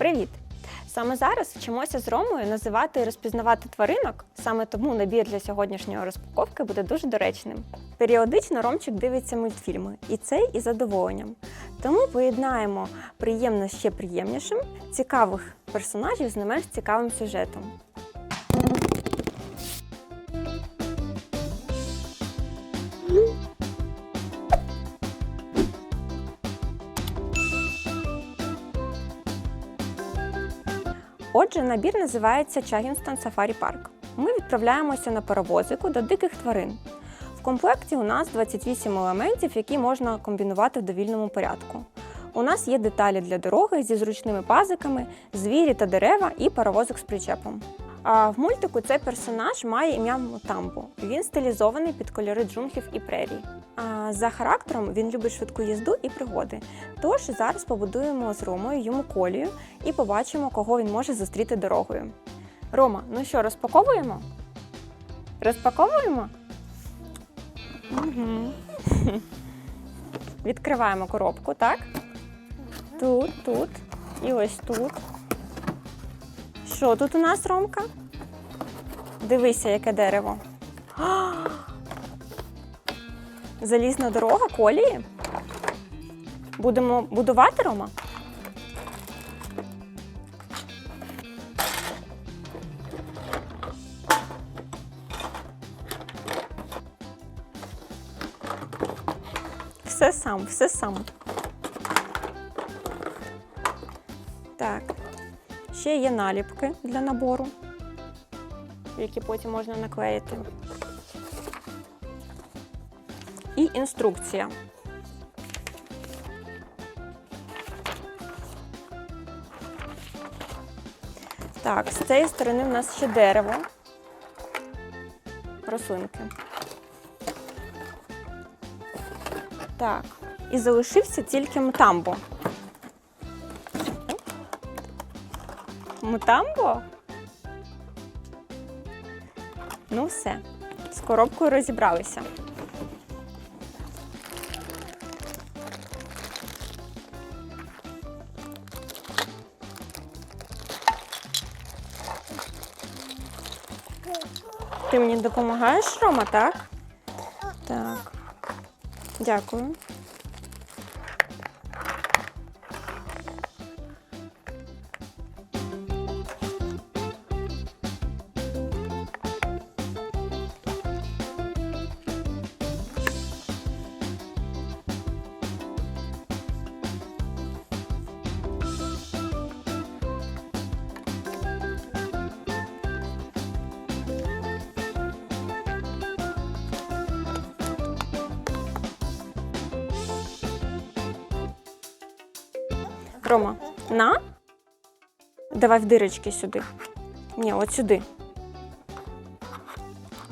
Привіт! Саме зараз вчимося з Ромою називати і розпізнавати тваринок. Саме тому набір для сьогоднішньої розпаковки буде дуже доречним. Періодично Ромчик дивиться мультфільми, і це із задоволенням. Тому поєднаємо приємне з ще приємнішим, цікавих персонажів з не менш цікавим сюжетом. Отже, набір називається Чагінстон Сафарі Парк. Ми відправляємося на паровозику до диких тварин. В комплекті у нас 28 елементів, які можна комбінувати в довільному порядку. У нас є деталі для дороги зі зручними пазиками, звірі та дерева і паровозик з причепом. В мультику цей персонаж має ім'я Мутамбо. Він стилізований під кольори джунглів і прерій. За характером він любить швидку їзду і пригоди. Тож зараз побудуємо з Ромою йому колію і побачимо, кого він може зустріти дорогою. Рома, ну що, розпаковуємо? Розпаковуємо? Угу. Відкриваємо коробку, так? Тут, тут і ось тут. Що тут у нас, Ромка? Дивися, яке дерево. А! Залізна дорога колії. Будемо будувати, Рома? Все сам, все сам. Ще є наліпки для набору, які потім можна наклеїти. І інструкція. Так, з цієї сторони в нас ще дерево, рослинки. Так, і залишився тільки мтамбо. Мутамбо? Ну все, з коробкою розібралися. Ти мені допомагаєш, Рома, так? Так. Дякую. Рома, на? Давай в дирочки сюди. Ні, от сюди.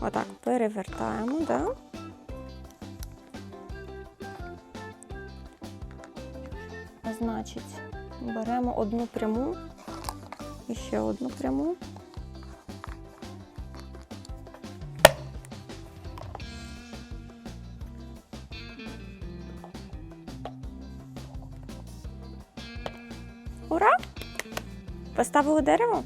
Отак, перевертаємо, да? Значить, беремо одну пряму і ще одну пряму. Ура! Поставили дерево?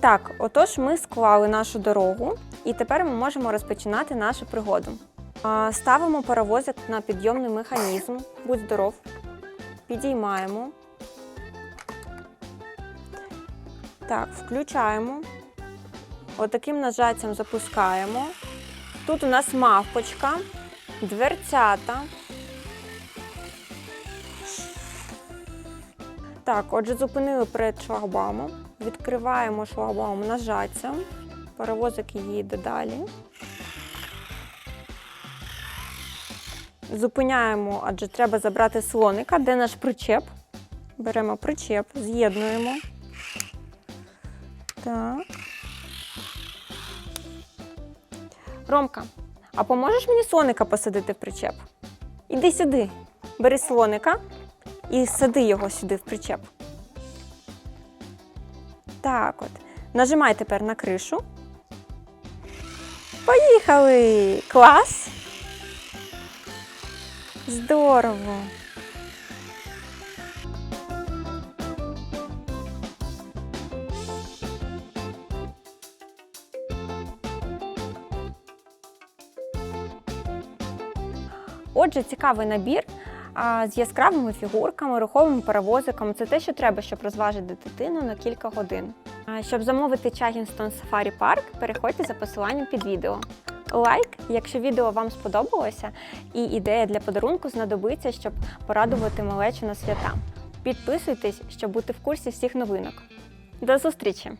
Так, отож, ми склали нашу дорогу, і тепер ми можемо розпочинати нашу пригоду. Ставимо паровозик на підйомний механізм. Будь здоров. Підіймаємо. Так, включаємо. Отаким нажаттям запускаємо. Тут у нас мавпочка, дверцята. Так, отже, зупинили перед шлагбаумом. Відкриваємо шлагбаум нажаттям. Паровозик їде далі. Зупиняємо, адже треба забрати слоника. Де наш причеп? Беремо причеп, з'єднуємо. Так. Ромка, а поможеш мені слоника посадити в причеп? Іди сюди. Бери слоника і сади його сюди в причеп. Так от. Нажимай тепер на кришу. Поїхали! Клас! Здорово! Отже, цікавий набір з яскравими фігурками, руховими паровозиками. Це те, що треба, щоб розважити дитину на кілька годин. Щоб замовити Чагінстон Safari Park, переходьте за посиланням під відео. Лайк, якщо відео вам сподобалося, і ідея для подарунку знадобиться, щоб порадувати малечу на свята. Підписуйтесь, щоб бути в курсі всіх новинок. До зустрічі!